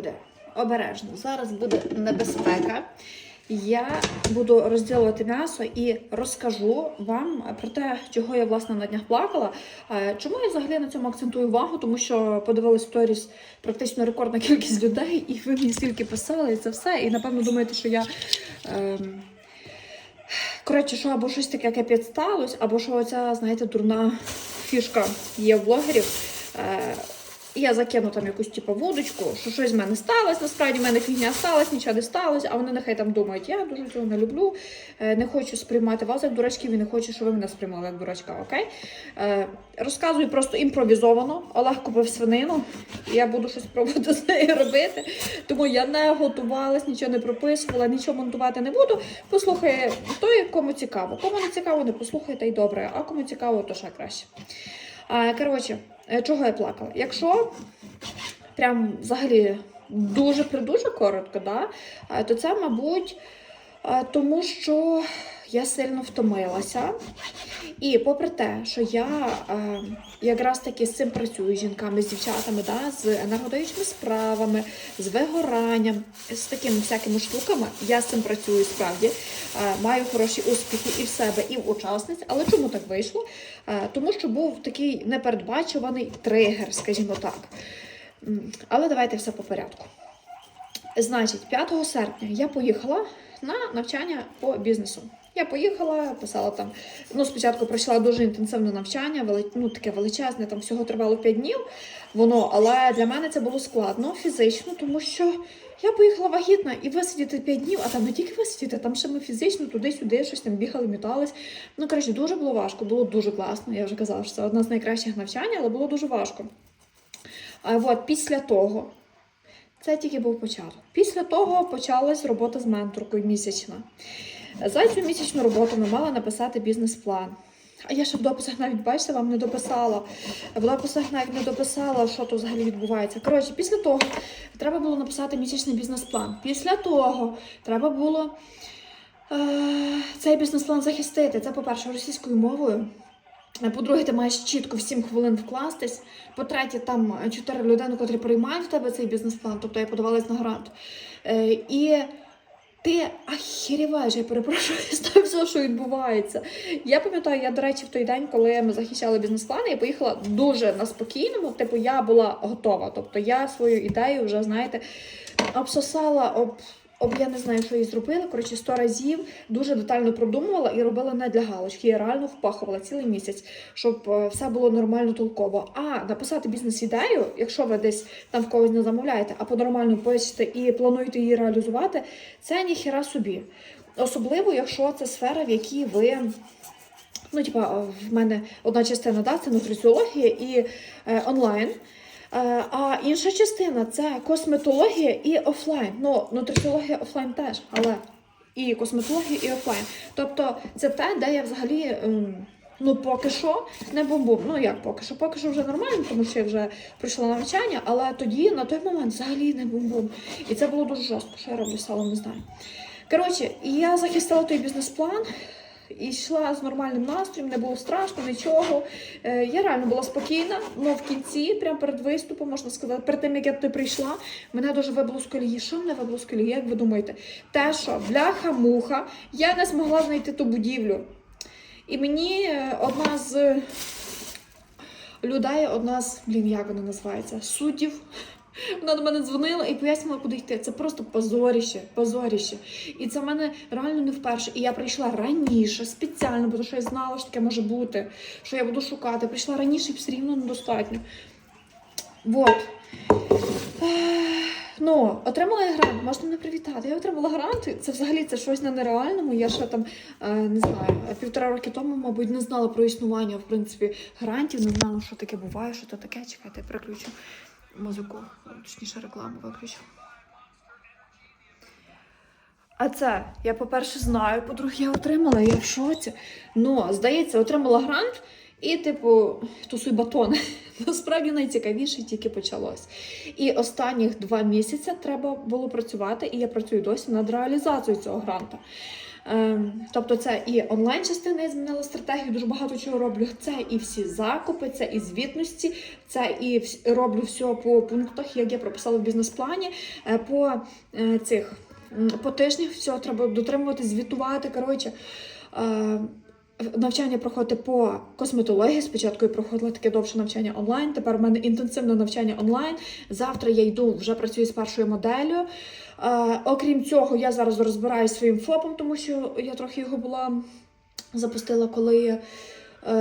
буде обережно. Зараз буде небезпека. Я буду розділувати м'ясо і розкажу вам про те, чого я власне на днях плакала. Чому я взагалі на цьому акцентую увагу? Тому що подивилась сторіс практично рекордна кількість людей, і ви мені стільки писали, і це все. І напевно думаєте, що я. Ем... Коротше, що або щось таке капець сталося, або що оця, знаєте, дурна фішка є в блогерів. Е, я закину там якусь типу вудочку, що щось з мене сталося, насправді в мене фігня сталася, нічого не сталося, а вони нехай там думають, я дуже цього не люблю, е, не хочу сприймати вас як дурачків і не хочу, щоб ви мене сприймали як дурачка, окей? Е, розказую просто імпровізовано. Олег купив свинину, і я буду щось пробувати з нею робити. Тому я не готувалась, нічого не прописувала, нічого монтувати не буду. Послухає той, кому цікаво. Кому не цікаво, не послухайте і добре, а кому цікаво, то ще краще. А, коротше, е, чого я плакала? Якщо прям взагалі дуже придуже коротко, да, е, то це, мабуть, е, тому що я сильно втомилася. І попри те, що я е, якраз таки з цим працюю з жінками, з дівчатами, да, з енергодаючими справами, з вигоранням, з такими всякими штуками, я з цим працюю справді. Е, маю хороші успіхи і в себе, і в учасниць. Але чому так вийшло? Е, тому що був такий непередбачуваний тригер, скажімо так. Але давайте все по порядку. Значить, 5 серпня я поїхала на навчання по бізнесу. Я поїхала, писала там. Ну, спочатку пройшла дуже інтенсивне навчання, ну, таке величезне, там всього тривало 5 днів. Воно, але для мене це було складно фізично, тому що я поїхала вагітна і висидіти 5 днів, а там не тільки висидіти, там ще ми фізично туди-сюди щось там бігали, мітались. Ну, коротше, дуже було важко, було дуже класно. Я вже казала, що це одна з найкращих навчань, але було дуже важко. А от після того, це тільки був початок. Після того почалась робота з менторкою місячна. За цю місячну роботу ми мали написати бізнес-план. А я ще в дописах навіть бачите, вам не дописала. В дописах навіть не дописала, що тут взагалі відбувається. Коротше, після того треба було написати місячний бізнес-план. Після того треба було е, цей бізнес-план захистити. Це, по-перше, російською мовою. По-друге, ти маєш чітко в 7 хвилин вкластись. По-третє, там 4 людини, котрі приймають в тебе цей бізнес-план, тобто я подавалась на грант. Е, і ти ахіріваєш, я перепрошую з того всього, що відбувається. Я пам'ятаю, я, до речі, в той день, коли ми захищали бізнес-плани, я поїхала дуже на спокійному. Типу, я була готова. Тобто я свою ідею вже, знаєте, обсосала, об, об я не знаю, що їй зробила. Коротше, сто разів дуже детально продумувала і робила не для галочки. Я реально впахувала цілий місяць, щоб е, все було нормально толково. А написати бізнес-ідею, якщо ви десь там в когось не замовляєте, а по-нормальному пишете і плануєте її реалізувати, це ніхіра собі. Особливо, якщо це сфера, в якій ви. Ну, типа, в мене одна частина да, це нутриціологія і е, онлайн. Е, а інша частина це косметологія і офлайн. Ну, нутриціологія офлайн теж, але і косметологія, і офлайн. Тобто це те, де я взагалі. ем, Ну, поки що не бомбу. Ну як поки що, поки що вже нормально, тому що я вже пройшла навчання, але тоді на той момент взагалі не бомбом. І це було дуже жорстко, що я роблю салом, не знаю. Коротше, я захистила той бізнес-план. І йшла з нормальним настроєм, не було страшно, нічого. Е, я реально була спокійна, але в кінці, прямо перед виступом, можна сказати, перед тим, як я туди прийшла, мене дуже вибило з колії. Що мене вибило з колії? Як ви думаєте? Те, що бляха-муха, я не змогла знайти ту будівлю. І мені е, одна з людей, одна з, блін, як вона називається, суддів. Вона до мене дзвонила і пояснила, куди йти. Це просто позоріще, позоріще. І це в мене реально не вперше. І я прийшла раніше, спеціально, тому що я знала, що таке може бути, що я буду шукати. Прийшла раніше і все рівно недостатньо. Вот. Ну, отримала я грант, можете мене привітати. Я отримала грант. Це взагалі це щось на нереальному. Я ще там е, не знаю, півтора роки тому, мабуть, не знала про існування в принципі грантів, не знала, що таке буває, що то таке. Чекайте, я переключу музику, точніше рекламу виключу. А це я, по-перше, знаю, по-друге, я отримала, я в шоці. Ну, здається, отримала грант і, типу, тусуй батон. Насправді найцікавіше тільки почалось. І останніх два місяці треба було працювати, і я працюю досі над реалізацією цього гранта. Ем, Тобто це і онлайн частина, я змінила стратегію, дуже багато чого роблю. Це і всі закупи, це і звітності, це і роблю все по пунктах, як я прописала в бізнес-плані, е, по е, цих по тижнях все треба дотримувати, звітувати. Коротше, е, навчання проходити по косметології. Спочатку я проходила таке довше навчання онлайн. Тепер в мене інтенсивне навчання онлайн. Завтра я йду, вже працюю з першою моделлю. Е, окрім цього, я зараз розбираюся своїм ФОПом, тому що я трохи його була запустила, коли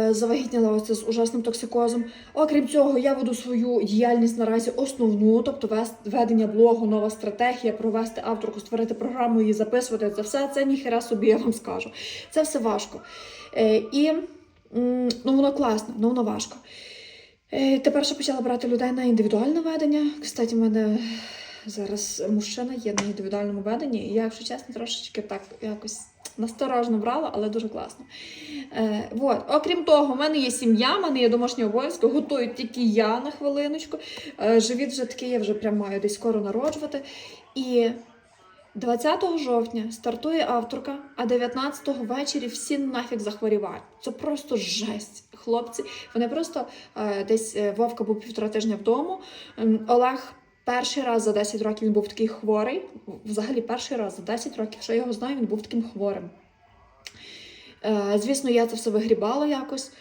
завагітніла оце з ужасним токсикозом. Окрім цього, я веду свою діяльність наразі основну, тобто ведення блогу, нова стратегія, провести авторку, створити програму, її записувати. Це все це ніхера собі, я вам скажу. Це все важко. Е, і ну, воно класно, але воно важко. Е, Тепер ще почала брати людей на індивідуальне ведення. Кстати, в мене зараз мужчина є на індивідуальному веденні. І я, якщо чесно, трошечки так якось насторожно брала, але дуже класно. Е, вот. Окрім того, в мене є сім'я, в мене є домашні обов'язки, готую тільки я на хвилиночку. Е, живіт вже такий, я вже прям маю десь скоро народжувати. І 20 жовтня стартує авторка, а 19-го ввечері всі нафіг захворівають. Це просто жесть. Хлопці, вони просто е, десь е, Вовка був півтора тижня вдома. Ем, Олег перший раз за 10 років він був такий хворий. Взагалі, перший раз за 10 років, що я його знаю, він був таким хворим. Е, звісно, я це все вигрібала якось.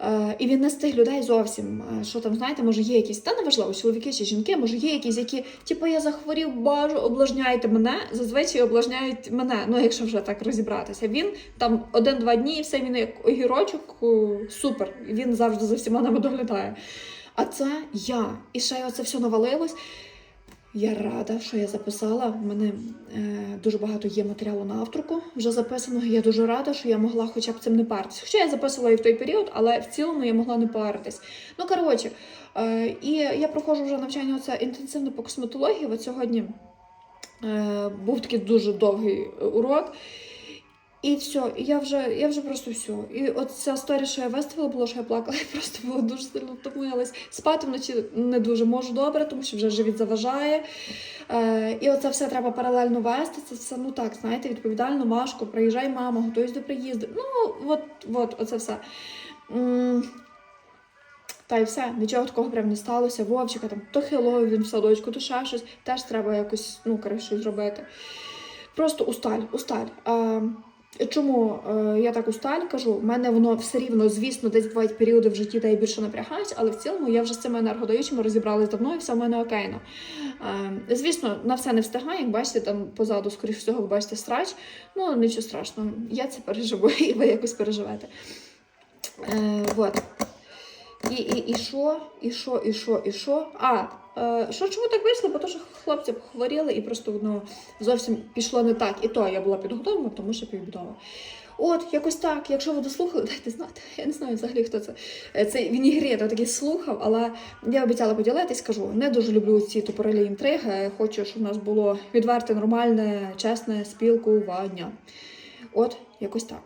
Е, і він не з тих людей зовсім. е, Що там, знаєте, може є якісь, та неважливо, чоловіки чи жінки, може є якісь, які, типу, я захворів, бажу, облажняйте мене. Зазвичай облажняють мене, ну якщо вже так розібратися. Він там один-два дні і все, він як огірочок, супер. Він завжди за всіма нами доглядає. А це я. І ще оце все навалилось. Я рада, що я записала. У мене е, дуже багато є матеріалу на авторку вже записаного. Я дуже рада, що я могла хоча б цим не паритись. Хоча я записувала і в той період, але в цілому я могла не паритись. Ну коротше, е, і я проходжу вже навчання оце інтенсивно по косметології. От сьогодні е, був такий дуже довгий урок. І все, я вже, я вже просто все. І от ця сторі, що я виставила, було, що я плакала, я просто була дуже сильно втомилась. Спати вночі не дуже можу добре, тому що вже живіт заважає. Е, і оце все треба паралельно вести. Це все, ну так, знаєте, відповідально, важко. Приїжджай, мама, готуюсь до приїзду. Ну, от, от, оце все. М, Та й все, нічого такого прям не сталося. Вовчика там то Хеллоуін в садочку, то ще щось. Теж треба якось, ну, коротше, зробити. Просто усталь, усталь. А, чому е, я так усталь кажу? У мене воно все рівно, звісно, десь бувають періоди в житті, де я більше напрягаюсь, але в цілому я вже з цими енергодаючими розібралась давно і все в мене окейно. Е, звісно, на все не встигаю, як бачите, там позаду, скоріш всього, ви бачите срач. Ну, нічого страшного, я це переживу, і ви якось переживете. Е, вот. І, і, і що, і що, і що, і що? А, е, що чому так вийшло? Бо то, що хлопці похворіли і просто воно зовсім пішло не так. І то я була підготовлена, тому що півбідова. От, якось так. Якщо ви дослухали, дайте знати. Я не знаю взагалі, хто це. Е, Це Вінігрет такий слухав, але я обіцяла поділитись, кажу, не дуже люблю ці тупорилі інтриги. Хочу, щоб у нас було відверте, нормальне, чесне спілкування. От, якось так.